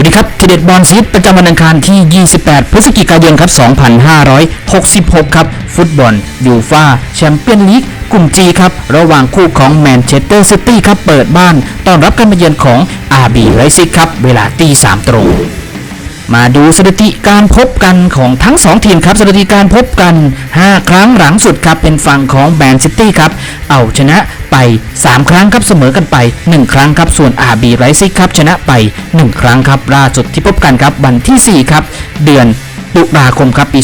วัสดีครับทีเด็ดบอลซีดประจำวันอังคารที่ 28 พฤศจิกายนครับ 2566 ครับ ฟุตบอลยูฟาแชมเปี้ยนลีกกลุ่ม G ครับ ระหว่างคู่ของแมนเชสเตอร์ซิตี้ครับ เปิดบ้าน ต้อนรับการมาเยือนของอาร์บีไรซิกครับ เวลาตี3ตรง มาดูสถิติการพบกันของทั้ง 2 ทีมครับสถิติการพบกัน 5 ครั้งหลังสุดครับเป็นฝั่งของแมนซิตี้ครับ เอาชนะไป 3 ครั้งครับเสมอกันไป 1 ครั้งครับส่วน RB ไรซิกครับชนะไป 1 ครั้งครับล่าสุดที่พบกันครับวันที่ 4 ครับ เดือนตุลาคมครับปี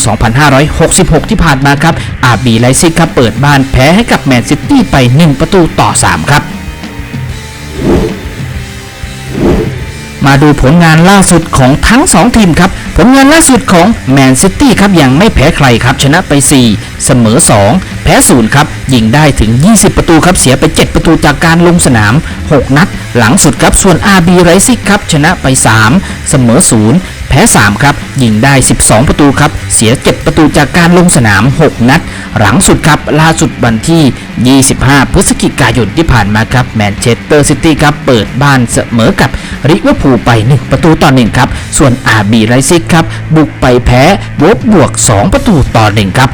2566 ที่ผ่านมาครับ RB ไรซิกครับเปิดบ้านแพ้ให้กับแมนซิตี้ไป 1 ประตูต่อ 3 ครับ มาดูผลงานล่าสุดของทั้ง 2 ทีมครับ ผลงานล่าสุดของแมนซิตี้ครับยังไม่แพ้ใครครับ ชนะไป 4 เสมอ 2 แพ้0ครับยิงได้ถึง 20 ประตูครับเสียไป 7 ประตูจากการลงสนาม 6 นัด หลังสุดครับส่วน RB r i ซิกครับชนะไป 3 เสมอ 0 แพ้ 3 ครับ ยิงได้ 12 ประตูครับ เสีย 7 ประตูจากการลงสนาม 6 นัด หลังสุดครับ ล่าสุดวันที่ 25 พฤศจิกายนที่ผ่านมาครับ แมนเชสเตอร์ซิตี้ครับ เปิดบ้านเสมอกับริเวอร์พูลไป 1 ประตูต่อ1ครับ ส่วนอาบีไรซิกครับ บุกไปแพ้บวบบวก 2 ประตูต่อ1ครับ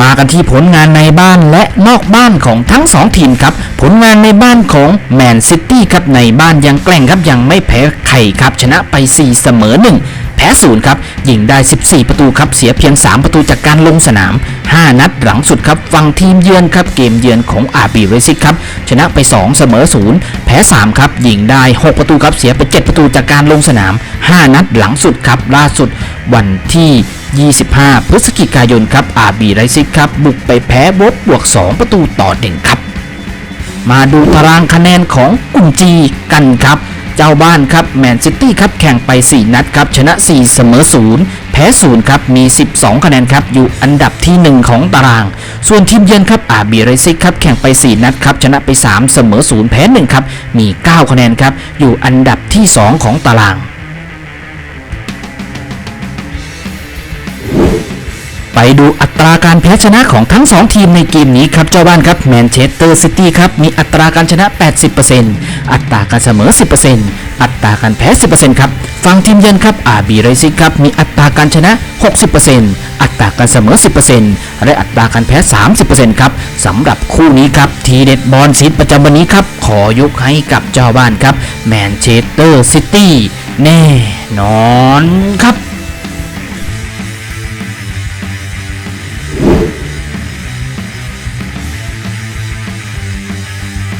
มากันที่ผลงานในบ้านและนอกบ้านของทั้ง 2 ทีมครับ ผลงานในบ้านของแมนซิตี้ครับในบ้านยังแกล่งครับยังไม่แพ้ใครครับ ชนะไป 4 เสมอ 1 แพ้0ครับยิงได้ 14 ประตูครับเสียเพียง 3 ประตูจากการลงสนาม 5 นัดหลังสุดครับฟังทีมเยือนครับเกมเยือนของ RB r a c i c ครับชนะไป 2 เสมอ0แพ้3ครับยิงได้ 6 ประตูครับเสียไป 7 ประตูจากการลงสนาม 5 นัดหลังสุดครับล่าสุดวันที่25 พฤศจิกายนครับ RB r i z i c ครับ บุกไปแพ้บดบวก 2 ประตูต่อ1ครับ มาดูตารางคะแนนของกลุ่มจีกันครับ เจ้าบ้านครับแมนซิตี้ครับแข่งไป 4 นัดครับชนะ 4 เสมอ 0 แพ้ 0 ครับมี 12 คะแนนครับอยู่อันดับที่ 1 ของตาราง ส่วนทีมเยือนครับอาบีเรซิกครับแข่งไป 4 นัดครับชนะไป 3 เสมอ 0 แพ้ 1 ครับมี 9 คะแนนครับอยู่อันดับที่ 2 ของตาราง ไปดูอัตราการแพ้ชนะของทั้ง 2 ทีมในเกมนี้ครับเจ้าบ้านครับแมนเชสเตอร์ซิตี้ครับมีอัตราการชนะ 80%อัตราการเสมอ 10%อัตราการแพ้ 10%ครับฝั่งทีมเยือนครับอาบีไรซิกครับมีอัตราการชนะ 60%อัตราการเสมอ 10%และอัตราการแพ้ 30%ครับสำหรับคู่นี้ครับทีเด็ดบอลซีดประจำวันนี้ครับขอยกให้กับเจ้าบ้านครับแมนเชสเตอร์ซิตี้แน่นอนครับ